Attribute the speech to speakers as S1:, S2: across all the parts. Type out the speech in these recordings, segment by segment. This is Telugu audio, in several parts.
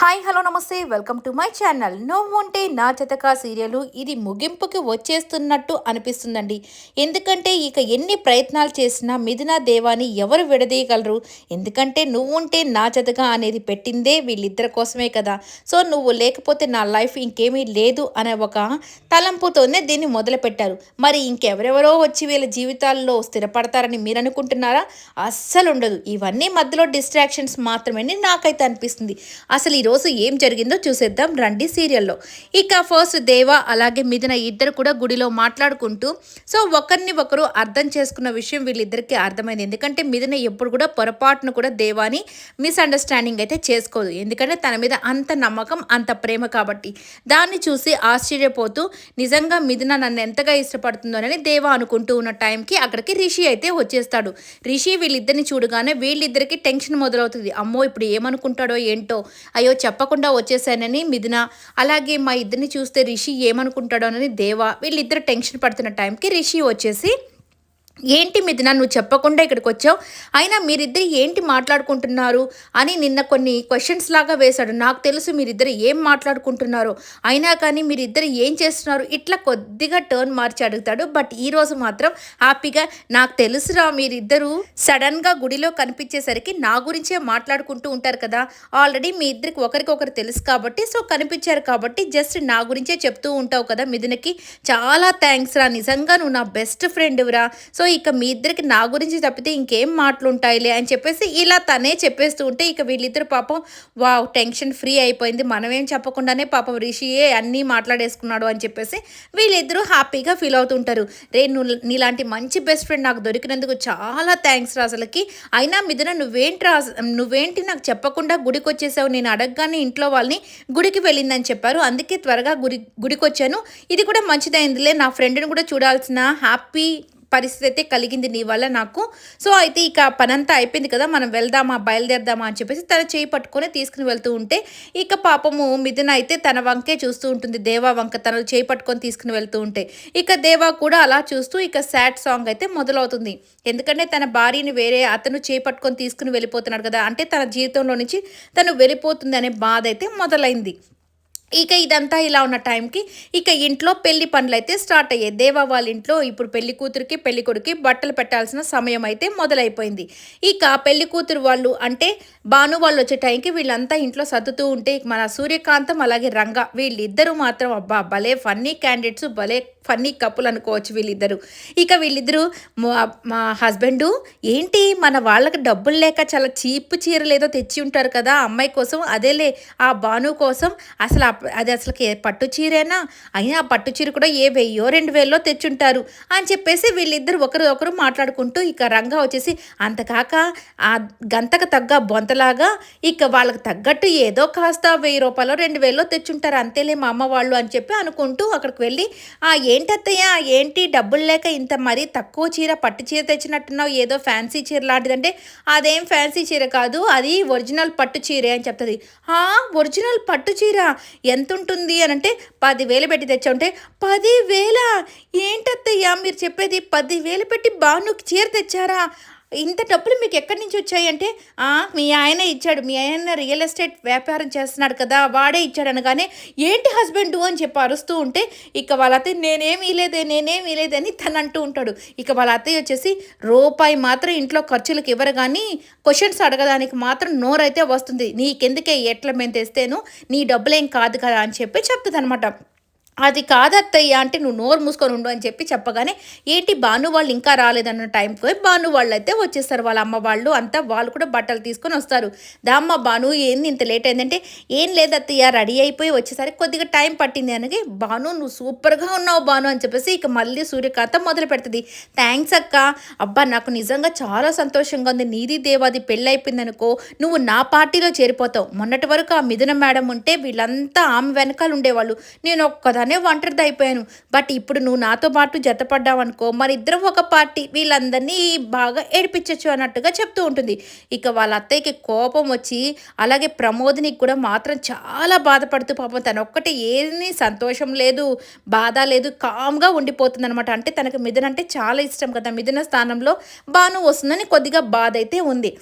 S1: హాయ్ హలో నమస్తే. Welcome to my channel. నువ్వుంటే నా చెతక సీరియల్ ఇది ముగింపుకి వచ్చేస్తున్నట్టు అనిపిస్తుందండి. ఎందుకంటే ఇక ఎన్ని ప్రయత్నాలు చేసినా మిథునా దేవాని ఎవరు విడదీయగలరు? ఎందుకంటే నువ్వుంటే నా చెతక అనేది పెట్టిందే వీళ్ళిద్దరి కోసమే కదా. సో నువ్వు లేకపోతే నా లైఫ్ ఇంకేమీ లేదు అనే ఒక తలంపుతోనే దీన్ని మొదలుపెట్టారు. మరి ఇంకెవరెవరో వచ్చి వీళ్ళ జీవితాల్లో స్థిరపడతారని మీరు అనుకుంటున్నారా అస్సలు ఉండదు ఇవన్నీ మధ్యలో డిస్ట్రాక్షన్స్ మాత్రమే నాకైతే అనిపిస్తుంది. అసలు ఈరోజు ఏం జరిగిందో చూసేద్దాం. రండి సీరియల్లో. ఇక ఫస్ట్ దేవ అలాగే మిథున ఇద్దరు కూడా గుడిలో మాట్లాడుకుంటూ సో ఒకరిని ఒకరు అర్థం చేసుకున్న విషయం వీళ్ళిద్దరికీ అర్థమైంది. ఎందుకంటే మిథున ఎప్పుడు కూడా పొరపాటును కూడా దేవాని మిస్అండర్స్టాండింగ్ అయితే చేసుకోదు. ఎందుకంటే తన మీద అంత నమ్మకం అంత ప్రేమ కాబట్టి. దాన్ని చూసి ఆశ్చర్యపోతూ నిజంగా మిథున నన్ను ఎంతగా ఇష్టపడుతుందోనని దేవ అనుకుంటూ ఉన్న టైంకి అక్కడికి రిషి అయితే వచ్చేస్తాడు. రిషి వీళ్ళిద్దరిని చూడగానే వీళ్ళిద్దరికి టెన్షన్ మొదలవుతుంది. అమ్మో ఇప్పుడు ఏమనుకుంటాడో ఏంటో? అయ్యో చెప్పకుండా వచ్చేసానని మిథున అలాగే మా ఇద్దరిని చూస్తే రిషి ఏమనుకుంటాడోనని దేవా వీళ్ళిద్దరు టెన్షన్ పడుతున్న టైంకి రిషి వచ్చేసి ఏంటి మిథున నువ్వు చెప్పకుండా ఇక్కడికి వచ్చావు అయినా మీరిద్దరు ఏంటి మాట్లాడుకుంటున్నారు? అని నిన్న కొన్ని క్వశ్చన్స్ లాగా వేశాడు. నాకు తెలుసు మీరిద్దరు ఏం మాట్లాడుకుంటున్నారు. అయినా కానీ మీరిద్దరు ఏం చేస్తున్నారు? ఇట్లా కొద్దిగా టర్న్ మార్చి అడుగుతాడు. బట్ ఈరోజు మాత్రం హ్యాపీగా నాకు తెలుసురా మీరిద్దరూ. సడన్గా గుడిలో కనిపించేసరికి నా గురించే మాట్లాడుకుంటూ ఉంటారు కదా. ఆల్రెడీ మీ ఇద్దరికి ఒకరికొకరు తెలుసు కాబట్టి సో కనిపించారు కాబట్టి జస్ట్ నా గురించే చెప్తూ ఉంటావు కదా మిథునకి. చాలా థ్యాంక్స్ రా. నిజంగా నువ్వు నా బెస్ట్ ఫ్రెండ్ రా సో ఇక మీ ఇద్దరికి నా గురించి తప్పితే ఇంకేం మాటలు ఉంటాయిలే అని చెప్పేసి ఇలా తనే చెప్పేస్తూ ఉంటే ఇక వీళ్ళిద్దరు పాపం వా టెన్షన్ ఫ్రీ అయిపోయింది. మనమేం చెప్పకుండానే పాపం రిషియే అన్నీ మాట్లాడేసుకున్నాడు అని చెప్పేసి వీళ్ళిద్దరూ హ్యాపీగా ఫీల్ అవుతుంటారు. రే నువ్వు నీలాంటి మంచి బెస్ట్ ఫ్రెండ్ నాకు దొరికినందుకు చాలా థ్యాంక్స్ రా అసలుకి. అయినా మిథున నువ్వేంటి రా నువ్వేంటి నాకు చెప్పకుండా గుడికి వచ్చేసావు నేను అడగగానే ఇంట్లో వాళ్ళని గుడికి వెళ్ళిందని చెప్పారు. అందుకే త్వరగా గుడి గుడికి వచ్చాను ఇది కూడా మంచిదైందిలే. నా ఫ్రెండ్ని కూడా చూడాల్సిన హ్యాపీ పరిస్థితి అయితే కలిగింది నీ వల్ల నాకు. సో అయితే ఇక పనంతా అయిపోయింది కదా మనం వెళ్దామా బయలుదేరదామా అని చెప్పేసి తన చేయి పట్టుకొని తీసుకుని వెళ్తూ ఉంటే ఇక పాపము మిథున అయితే తన వంకే చూస్తూ ఉంటుంది. దేవా వంక తన చేయి పట్టుకొని తీసుకుని వెళ్తూ ఉంటే ఇక దేవా కూడా అలా చూస్తూ ఇక సాడ్ సాంగ్ అయితే మొదలవుతుంది. ఎందుకంటే తన భార్యని వేరే అతను చేయి పట్టుకొని తీసుకుని వెళ్ళిపోతున్నాడు కదా అంటే తన జీవితంలో నుంచి తను వెళ్ళిపోతుంది అనే బాధ అయితే మొదలైంది. ఇక ఇదంతా ఇలా ఉన్న టైంకి ఇక ఇంట్లో పెళ్ళి పనులు అయితే స్టార్ట్ అయ్యాయి. దేవా వాళ్ళ ఇంట్లో ఇప్పుడు పెళ్ళి కూతురికి పెళ్ళి కొడుకి బట్టలు పెట్టాల్సిన సమయం అయితే మొదలైపోయింది. ఇక పెళ్ళి కూతురు వాళ్ళు అంటే భాను వాళ్ళు వచ్చే టైంకి వీళ్ళంతా ఇంట్లో సర్దుతూ ఉంటే మన సూర్యకాంతం అలాగే రంగ వీళ్ళిద్దరూ మాత్రం అబ్బా భలే ఫన్నీ క్యాండిడేట్స్ భలే ఫన్నీ కప్పులు అనుకోవచ్చు వీళ్ళిద్దరు. ఇక వీళ్ళిద్దరూ మా హస్బెండు ఏంటి మన వాళ్ళకి డబ్బులు లేక చాలా చీప్ చీరలు ఏదో తెచ్చి ఉంటారు కదా అమ్మాయి కోసం అదేలే ఆ భాను కోసం అసలు అది అసలుకి పట్టు చీరేనా? అయినా ఆ పట్టు చీర కూడా ఏ వెయ్యో రెండు వేల్లో తెచ్చుంటారు. అని చెప్పేసి వీళ్ళిద్దరు ఒకరు ఒకరు మాట్లాడుకుంటూ ఇక రంగా వచ్చేసి అంతకాక ఆ గంతకు తగ్గ బొంతలాగా ఇక వాళ్ళకి తగ్గట్టు ఏదో కాస్త వెయ్యి రూపాయలు రెండు వేల్లో తెచ్చుంటారు అంతేలే మా అమ్మ వాళ్ళు అని చెప్పి అనుకుంటూ అక్కడికి వెళ్ళి ఆ ఏంటత్తయ్య? ఏంటి డబ్బులు లేక ఇంత మరీ తక్కువ చీర పట్టు చీర తెచ్చినట్టున్నావు? ఏదో ఫ్యాన్సీ చీర లాంటిదంటే అదేం ఫ్యాన్సీ చీర కాదు అది ఒరిజినల్ పట్టు చీరే అని చెప్తుంది. ఆ ఒరిజినల్ పట్టు చీర? ఎంత ఉంటుంది అని అంటే పదివేలు పెట్టి తెచ్చామంటే పదివేల? ఏంటత్తయ్యా మీరు చెప్పేది? పదివేలు పెట్టి బానుకి చీర తెచ్చారా? ఇంత డబ్బులు మీకు ఎక్కడి నుంచి వచ్చాయి అంటే మీ ఆయన ఇచ్చాడు. మీ ఆయన రియల్ ఎస్టేట్ వ్యాపారం చేస్తున్నాడు కదా వాడే ఇచ్చాడు అనగానే ఏంటి హస్బెండ్? అని చెప్పి అరుస్తూ ఉంటే ఇక వాళ్ళ అత్తయ్య నేనేమి ఇలేదే నేనేమి ఇలేదే అని తను అంటూ ఉంటాడు. ఇక వాళ్ళ అత్తయ్య వచ్చేసి రూపాయి మాత్రం ఇంట్లో ఖర్చులకు ఇవ్వరు కానీ క్వశ్చన్స్ అడగడానికి మాత్రం నోరైతే వస్తుంది. నీకెందుకే ఎట్ల మేము తెస్తేను? నీ డబ్బులేం కాదు కదా అని చెప్పి చెప్తుంది అనమాట అది కాదత్తయ్య అంటే నువ్వు నోరు మూసుకొని ఉండు అని చెప్పి చెప్పగానే ఏంటి భాను వాళ్ళు ఇంకా రాలేదన్న టైంకి భాను వాళ్ళు అయితే వచ్చేస్తారు. వాళ్ళ అమ్మ వాళ్ళు అంతా వాళ్ళు కూడా బట్టలు తీసుకొని వస్తారు. దామ్మ భాను ఏంది ఇంత లేట్ అయిందంటే ఏం లేదత్తయ్య రెడీ అయిపోయి వచ్చేసరికి కొద్దిగా టైం పట్టింది అనగా భాను నువ్వు సూపర్గా ఉన్నావు భాను అని చెప్పేసి ఇక మళ్ళీ సూర్యకాంత మొదలు పెడుతుంది. థ్యాంక్స్ అక్క. అబ్బా నాకు నిజంగా చాలా సంతోషంగా ఉంది. నీది దేవాది పెళ్ళి అయిపోయిందనుకో నువ్వు నా పార్టీలో చేరిపోతావు. మొన్నటి వరకు ఆ మిథున మేడం ఉంటే వీళ్ళంతా ఆమె వెనకాల ఉండేవాళ్ళు. నేను ఒక్కదా ఒక్కదానే ఒంటరిది అయిపోయాను బట్ ఇప్పుడు నువ్వు నాతో పాటు జతపడ్డావనుకో మరిద్దరం మరి ఒక పార్టీ వీళ్ళందరినీ బాగా ఏడిపించచ్చు అన్నట్టుగా చెప్తూ ఉంటుంది. ఇక వాళ్ళ అత్తయ్యకి కోపం వచ్చి అలాగే ప్రమోద్ని కూడా మాత్రం చాలా బాధపడుతూ పాపం తన ఒక్కటి ఏమీ సంతోషం లేదు బాధ లేదు కామ్గా ఉండిపోతుంది అనమాట అంటే తనకు మిథున అంటే చాలా ఇష్టం కదా మిథున స్థానంలో బాను వస్తుందని కొద్దిగా బాధ అయితే ఉంది.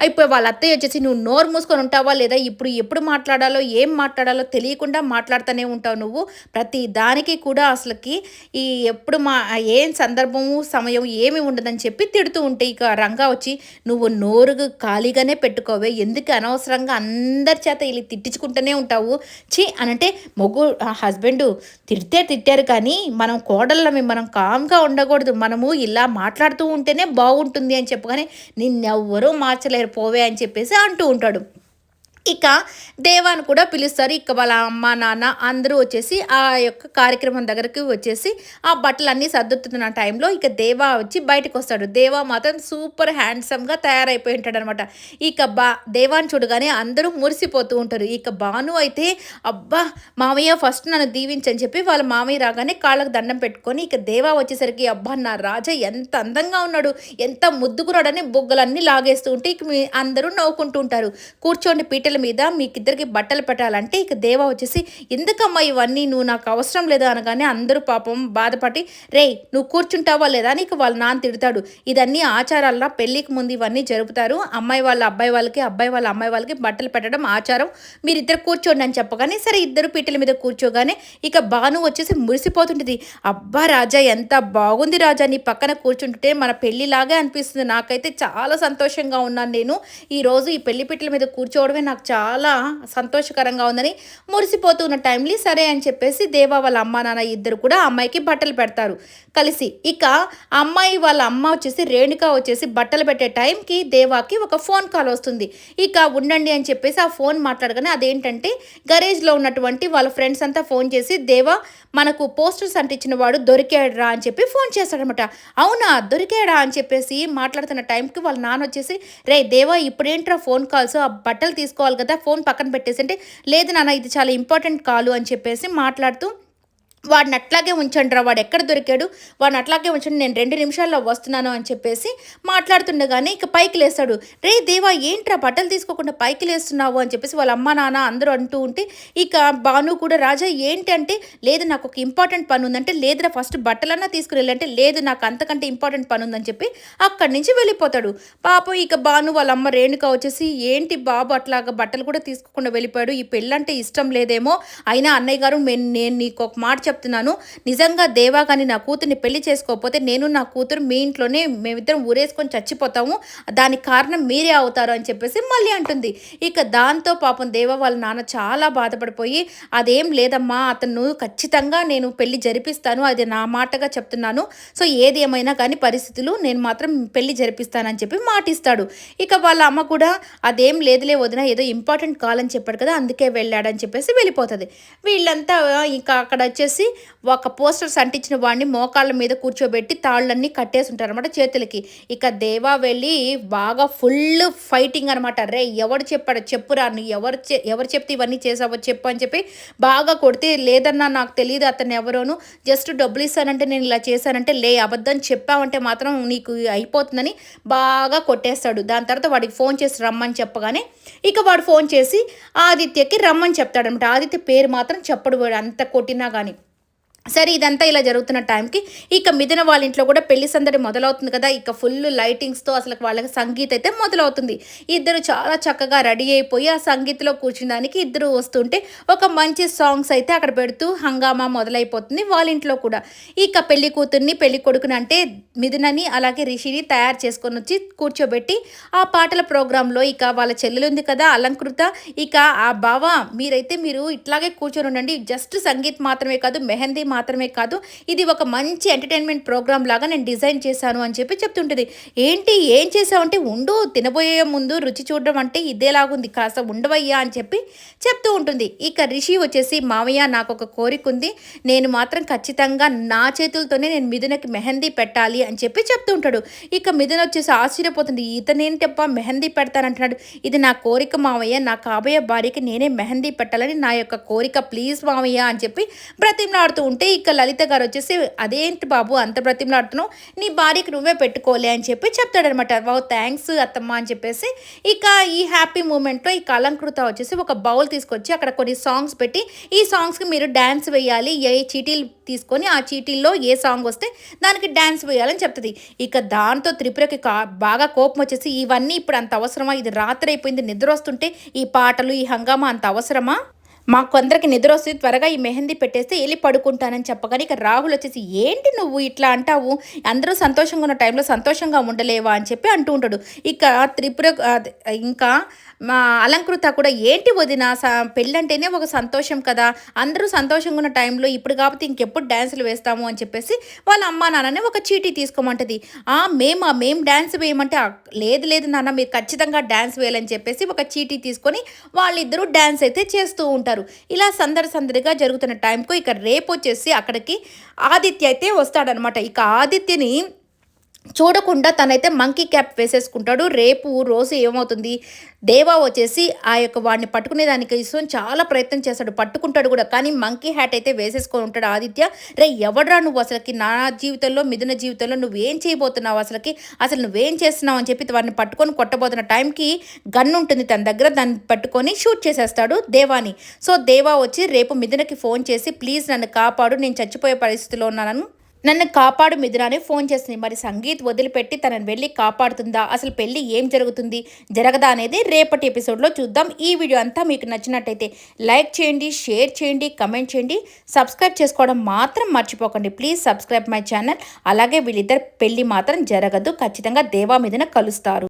S1: ఇప్పుడు వాళ్ళ అత్తయ్య వచ్చేసి నువ్వు నోరు మూసుకొని ఉంటావా లేదా? ఇప్పుడు ఎప్పుడు మాట్లాడాలో ఏం మాట్లాడాలో తెలియకుండా మాట్లాడుతూనే ఉంటావు నువ్వు. ప్రతి దానికి కూడా అసలుకి ఈ ఎప్పుడు మా ఏం సందర్భము సమయం ఏమి ఉండదని చెప్పి తిడుతూ ఉంటే ఇక రంగా వచ్చి నువ్వు నోరు ఖాళీగానే పెట్టుకోవే. ఎందుకు అనవసరంగా అందరి చేత వీళ్ళు తిట్టించుకుంటూనే ఉంటావు? చి అనంటే మొగ్గు హస్బెండ్ తిడితే తిట్టారు కానీ మనం కోడళ్ళమే మనం కామ్గా ఉండకూడదు. మనము ఇలా మాట్లాడుతూ ఉంటేనే బాగుంటుంది అని చెప్పగానే నిన్నెవ్వరూ మార్చలేరు. పోవే అని చెప్పేసి అంటూ ఉంటాడు. ఇక దేవాన్ని కూడా పిలుస్తారు. ఇక వాళ్ళ అమ్మ నాన్న అందరూ వచ్చేసి ఆ యొక్క కార్యక్రమం దగ్గరకు వచ్చేసి ఆ బట్టలన్నీ సర్దుతున్న టైంలో ఇక దేవా వచ్చి బయటకు వస్తాడు. దేవా మాత్రం సూపర్ హ్యాండ్సమ్గా తయారైపోయి ఉంటాడు అనమాట ఇక బా దేవాన్ని చూడగానే అందరూ మురిసిపోతూ ఉంటారు. ఇక భాను అయితే అబ్బా మామయ్య ఫస్ట్ నన్ను దీవించని చెప్పి వాళ్ళ మామయ్య రాగానే కాళ్ళకు దండం పెట్టుకొని ఇక దేవా వచ్చేసరికి అబ్బా నా రాజా ఎంత అందంగా ఉన్నాడు. ఎంత ముద్దుకున్నాడని బొగ్గలన్నీ లాగేస్తూ ఉంటే ఇక మీ అందరూ నవ్వుకుంటూ ఉంటారు. కూర్చోండి పీటల మీద మీకిద్దరికి బట్టలు పెట్టాలంటే ఇక దేవ వచ్చేసి ఎందుకమ్మా ఇవన్నీ? నువ్వు నాకు అవసరం లేదు? అనగానే అందరూ పాపం బాధపడి రే నువ్వు కూర్చుంటావా లేదా? అని ఇక వాళ్ళ నాన్న తిడతాడు. ఇదన్నీ ఆచారాల్లో పెళ్ళికి ముందు ఇవన్నీ జరుపుతారు. అమ్మాయి వాళ్ళ అబ్బాయి వాళ్ళకి అబ్బాయి వాళ్ళ అమ్మాయి వాళ్ళకి బట్టలు పెట్టడం ఆచారం. మీరిద్దరు కూర్చోండి అని చెప్పగానే సరే ఇద్దరు పీటల మీద కూర్చోగానే ఇక భాను వచ్చేసి మురిసిపోతుంటుంది. అబ్బా రాజా ఎంత బాగుంది రాజా నీ పక్కన కూర్చుంటుంటే మన పెళ్ళిలాగే అనిపిస్తుంది. నాకైతే చాలా సంతోషంగా ఉన్నాను నేను. ఈరోజు ఈ పెళ్ళి పీటల మీద కూర్చోవడమే నాకు చాలా సంతోషకరంగా ఉందని మురిసిపోతున్న టైంలో సరే అని చెప్పేసి దేవా వాళ్ళ అమ్మ నాన్న ఇద్దరు కూడా అమ్మాయికి బట్టలు పెడతారు. కలిసి ఇక అమ్మాయి వాళ్ళ అమ్మ వచ్చేసి రేణుక వచ్చేసి బట్టలు పెట్టే టైంకి దేవాకి ఒక ఫోన్ కాల్ వస్తుంది. ఇక ఉండండి అని చెప్పేసి ఆ ఫోన్ మాట్లాడగానే అదేంటంటే గరేజ్లో ఉన్నటువంటి వాళ్ళ ఫ్రెండ్స్ అంతా ఫోన్ చేసి దేవా మనకు పోస్టర్స్ అంటించిన వాడు దొరికాడురా అని చెప్పి ఫోన్ చేస్తాడనమాట. అవునా దొరికాడా అని చెప్పేసి మాట్లాడుతున్న టైంకి వాళ్ళ నాన్న వచ్చేసి రే దేవా ఇప్పుడేంట్రా ఫోన్ కాల్స్? ఆ బట్టలు తీసుకోవాలి కదా ఫోన్ పక్కన పెట్టేసి అంటే లేదు నాన్న ఇది చాలా ఇంపార్టెంట్ కాలు అని చెప్పేసి మాట్లాడుతూ వాడిని అట్లాగే ఉంచండి రా వాడు ఎక్కడ దొరికాడు వాడిని అట్లాగే ఉంచండి నేను రెండు నిమిషాల్లో వస్తున్నాను అని చెప్పేసి మాట్లాడుతుండగానే ఇక పైకి లేస్తాడు. రే దేవా ఏంట్రా బట్టలు తీసుకోకుండా పైకి లేస్తున్నావు అని చెప్పేసి వాళ్ళ అమ్మ నాన్న అందరూ అంటూ ఉంటే ఇక భాను కూడా రాజా ఏంటంటే లేదు నాకు ఒక ఇంపార్టెంట్ పని ఉందంటే లేదురా ఫస్ట్ బట్టలన్నా తీసుకుని వెళ్ళంటే లేదు నాకు అంతకంటే ఇంపార్టెంట్ పని ఉందని చెప్పి అక్కడి నుంచి వెళ్ళిపోతాడు. పాపం ఇక భాను వాళ్ళ అమ్మ రేణుక వచ్చేసి ఏంటి బాబు అట్లాగా బట్టలు కూడా తీసుకోకుండా వెళ్ళిపోయాడు ఈ పెళ్ళంటే ఇష్టం లేదేమో అయినా అన్నయ్య గారు నేను నీకు ఒక మాట చెప్తున్నాను. నిజంగా దేవా కానీ నా కూతుర్ని పెళ్ళి చేసుకోకపోతే నేను నా కూతురు మీ ఇంట్లోనే మేమిద్దరం ఊరేసుకొని చచ్చిపోతాము. దానికి కారణం మీరే అవుతారు అని చెప్పేసి మళ్ళీ అంటుంది. ఇక దాంతో పాపం దేవ వాళ్ళ నాన్న చాలా బాధపడిపోయి అదేం లేదమ్మా అతను ఖచ్చితంగా నేను పెళ్ళి జరిపిస్తాను. అది నా మాటగా చెప్తున్నాను. సో ఏది ఏమైనా కానీ పరిస్థితులు నేను మాత్రం పెళ్ళి జరిపిస్తానని చెప్పి మాటిస్తాడు. ఇక వాళ్ళ అమ్మ కూడా అదేం లేదులే వదిన ఏదో ఇంపార్టెంట్ కాల్ అని చెప్పాడు కదా అందుకే వెళ్ళాడని చెప్పేసి వెళ్ళిపోతుంది. వీళ్ళంతా ఇంకా అక్కడ వచ్చేసి ఒక పోస్టర్స్ అంటించిన వాడిని మోకాళ్ళ మీద కూర్చోబెట్టి తాళ్ళన్నీ కట్టేసి ఉంటారు అనమాట చేతులకి. ఇక దేవా వెళ్ళి బాగా ఫుల్ ఫైటింగ్ అనమాట రే ఎవడు చెప్పాడు? చెప్పురా నువ్వు ఎవరు ఎవరు చెప్తే ఇవన్నీ చేసావో చెప్పు అని చెప్పి బాగా కొడితే లేదన్నా నాకు తెలియదు అతను ఎవరోను జస్ట్ డబ్బులు ఇస్తానంటే నేను ఇలా చేశానంటే లే అబద్ధం చెప్పావంటే మాత్రం నీకు అయిపోతుందని బాగా కొట్టేస్తాడు. దాని తర్వాత వాడికి ఫోన్ చేసి రమ్మని చెప్పగానే ఇక వాడు ఫోన్ చేసి ఆదిత్యకి రమ్మని చెప్తాడనమాట ఆదిత్య పేరు మాత్రం చెప్పడు వాడు అంత కొట్టినా కానీ సరే ఇదంతా ఇలా జరుగుతున్న టైంకి ఇక మిథున వాళ్ళ ఇంట్లో కూడా పెళ్ళి సందడి మొదలవుతుంది కదా. ఇక ఫుల్ లైటింగ్స్తో అసలు వాళ్ళకి సంగీత అయితే మొదలవుతుంది. ఇద్దరు చాలా చక్కగా రెడీ అయిపోయి ఆ సంగీత్లో కూర్చున్నానికి ఇద్దరు వస్తుంటే ఒక మంచి సాంగ్స్ అయితే అక్కడ పెడుతూ హంగామా మొదలైపోతుంది వాళ్ళ ఇంట్లో కూడా. ఇక పెళ్ళి కూతుర్ని పెళ్ళి కొడుకుని అంటే మిథునని అలాగే రిషిని తయారు చేసుకొని వచ్చి కూర్చోబెట్టి ఆ పాటల ప్రోగ్రాంలో ఇక వాళ్ళ చెల్లెలు ఉంది కదా అలంకృత. ఇక ఆ బావ మీరైతే మీరు ఇట్లాగే కూర్చొని ఉండండి. జస్ట్ సంగీత్ మాత్రమే కాదు మెహందీ మాత్రమే మాత్రమే కాదు ఇది ఒక మంచి ఎంటర్టైన్మెంట్ ప్రోగ్రామ్ లాగా నేను డిజైన్ చేశాను అని చెప్పి చెప్తుంటుంది. ఏంటి ఏం చేసావంటే ఉండు తినబోయే ముందు రుచి చూడడం అంటే ఇదేలాగుంది కాస్త ఉండవయ్యా అని చెప్పి చెప్తూ ఉంటుంది. ఇక రిషి వచ్చేసి మావయ్య నాకు ఒక కోరిక ఉంది నేను మాత్రం ఖచ్చితంగా నా చేతులతోనే నేను మిథునకి మెహందీ పెట్టాలి అని చెప్పి చెప్తూ ఉంటాడు. ఇక మిథున వచ్చేసి ఆశ్చర్యపోతుంది. ఇతనేంటప్ప మెహందీ పెడతానంటున్నాడు. ఇది నా కోరిక మావయ్య నా కాబోయే భార్యకి నేనే మెహందీ పెట్టాలని నా యొక్క కోరిక ప్లీజ్ మావయ్య అని చెప్పి బ్రతిమలాడుతూ ఉంటుంది ఉంటే ఇక లలిత గారు వచ్చేసి అదేంటి బాబు అంత బ్రతిమలాడుతున్నావు? నీ భార్యకి నువ్వే పెట్టుకోలే అని చెప్పి చెప్తాడనమాట వావ్ థ్యాంక్స్ అత్తమ్మ అని చెప్పేసి ఇక ఈ హ్యాపీ మూమెంట్లో ఈ అలంకృత వచ్చేసి ఒక బౌల్ తీసుకొచ్చి అక్కడ కొన్ని సాంగ్స్ పెట్టి ఈ సాంగ్స్కి మీరు డ్యాన్స్ వేయాలి ఏ చీటీలు తీసుకొని ఆ చీటీల్లో ఏ సాంగ్ వస్తే దానికి డ్యాన్స్ వేయాలని చెప్తుంది. ఇక దాంతో త్రిపురకి కా- బాగా కోపం వచ్చేసి ఇవన్నీ ఇప్పుడు అంత అవసరమా? ఇది రాత్రి అయిపోయింది నిద్ర వస్తుంటే ఈ పాటలు ఈ హంగామా అంత అవసరమా? మాకు అందరికి నిద్ర వస్తుంది త్వరగా ఈ మెహందీ పెట్టేస్తే వెళ్ళి పడుకుంటానని చెప్పగానే ఇక రాహుల్ వచ్చేసి ఏంటి నువ్వు ఇట్లా అంటావు? అందరూ సంతోషంగా ఉన్న టైంలో సంతోషంగా ఉండలేవా? అని చెప్పి అంటూ ఉంటాడు. ఇక త్రిపుర ఇంకా మా అలంకృత కూడా ఏంటి వదిన స పెళ్ళంటేనే ఒక సంతోషం కదా. అందరూ సంతోషంగా ఉన్న టైంలో ఇప్పుడు కాబట్టి ఇంకెప్పుడు డ్యాన్సులు వేస్తాము అని చెప్పేసి వాళ్ళ అమ్మా నాన్ననే ఒక చీటీ తీసుకోమంటది. ఆ మేము? ఆ మేము డ్యాన్స్ వేయమంటే లేదు లేదు నాన్న మీరు ఖచ్చితంగా డ్యాన్స్ వేయాలని చెప్పేసి ఒక చీటీ తీసుకొని వాళ్ళిద్దరూ డ్యాన్స్ అయితే చేస్తూ ఉంటారు. ఇలా సందడి సందడిగా జరుగుతున్న టైంకు ఇక రేపు వచ్చేసి అక్కడికి ఆదిత్య అయితే వస్తాడనమాట ఇక ఆదిత్యని చూడకుండా తనైతే మంకీ క్యాప్ వేసేసుకుంటాడు. రేపు రోజు ఏమవుతుంది? దేవా వచ్చేసి ఆ యొక్క వాడిని పట్టుకునే దానికి ఇష్టం చాలా ప్రయత్నం చేస్తాడు. పట్టుకుంటాడు కూడా. కానీ మంకీ హ్యాట్ అయితే వేసేసుకొని ఉంటాడు ఆదిత్య. రే ఎవడరా నువ్వు అసలుకి? నా జీవితంలో మిథున జీవితంలో నువ్వేం చేయబోతున్నావు అసలుకి? అసలు నువ్వేం చేస్తున్నావు అని చెప్పి వాడిని పట్టుకొని కొట్టబోతున్న టైంకి గన్ ఉంటుంది తన దగ్గర. దాన్ని పట్టుకొని షూట్ చేసేస్తాడు దేవాని. సో దేవా వచ్చి రేపు మిథునకి ఫోన్ చేసి ప్లీజ్ నన్ను కాపాడు. నేను చచ్చిపోయే పరిస్థితిలో ఉన్నాను నన్ను కాపాడు మిథునానే ఫోన్ చేసింది. మరి సంగీత్ వదిలిపెట్టి తనను వెళ్ళి కాపాడుతుందా? అసలు పెళ్ళి ఏం జరుగుతుంది? జరగదా అనేది రేపటి ఎపిసోడ్లో చూద్దాం. ఈ వీడియో అంతా మీకు నచ్చినట్టయితే లైక్ చేయండి షేర్ చేయండి కమెంట్ చేయండి. సబ్స్క్రైబ్ చేసుకోవడం మాత్రం మర్చిపోకండి. Please subscribe my channel. అలాగే వీళ్ళిద్దరు పెళ్ళి మాత్రం జరగదు. ఖచ్చితంగా దేవా మీదన కలుస్తారు.